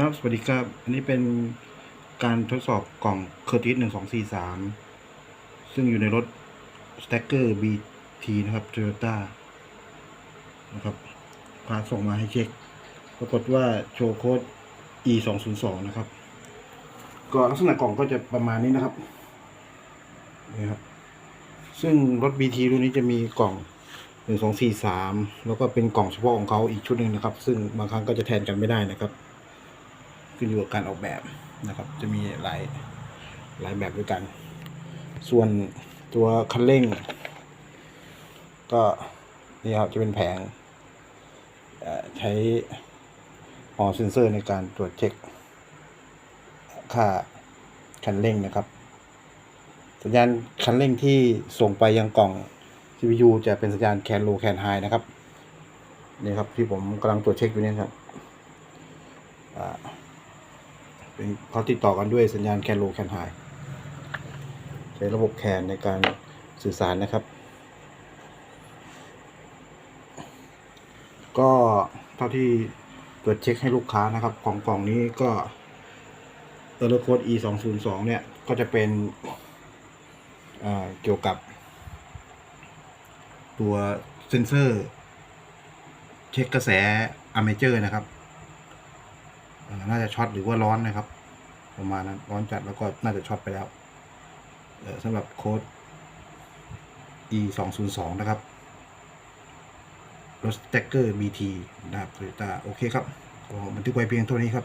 ครับ สวัสดีครับ อันนี้เป็นการทดสอบกล่องเคอร์ติสหนึ่งสองสี่สามซึ่งอยู่ในรถ s t a c k e r BT นะครับ Toyota นะครับพาส่งมาให้เช็ค ปรากฏว่าโชว์โค้ด E สองศูนย์สองนะครับ ก็ลักษณะกล่องก็จะประมาณนี้นะครับนี่ครับ ซึ่งรถ BT รุ่นนี้จะมีกล่องหนึ่งสองสี่สามแล้วก็เป็นกล่องเฉพาะของเขาอีกชุดหนึ่งนะครับ ซึ่งบางครั้งก็จะแทนกันไม่ได้นะครับ ขึ้นอยู่กับการออกแบบนะครับ จะมีหลายหลายแบบด้วยกัน ส่วนตัวคันเร่ง ก็นี่ครับจะเป็นแผงใช้ออเซนเซอร์ในการตรวจเช็คค่าคันเร่งนะครับ สัญญาณคันเร่งที่ส่งไปยังกล่อง CPU จะเป็นสัญญาณแคนโลแคนไฮนะครับนี่ครับที่ผมกำลังตรวจเช็คอยู่เนี่ยครับอ่า เป็นเขาติดต่อกันด้วยสัญญาณแคนโลแคนไฮใช้ระบบแคนในการสื่อสารนะครับ ก็เท่าที่ตรวจเช็คให้ลูกค้านะครับ ของกล่องนี้ก็เออร์โคด e 2 0 2เนี่ย ก็จะเป็นเกี่ยวกับตัวเซนเซอร์ เช็คกระแสอเมเจอร์นะครับ น่าจะช็อตหรือว่าร้อนนะครับ ประมาณนั้นร้อนจัดแล้วก็น่าจะช็อตไปแล้วเออสำหรับโค้ด e 2 0 2นะครับรถสเต็กเกอร์ bt นะครับโตโยต้าโอเคครับขอบันทึกไว้เพียงเท่านี้ครับ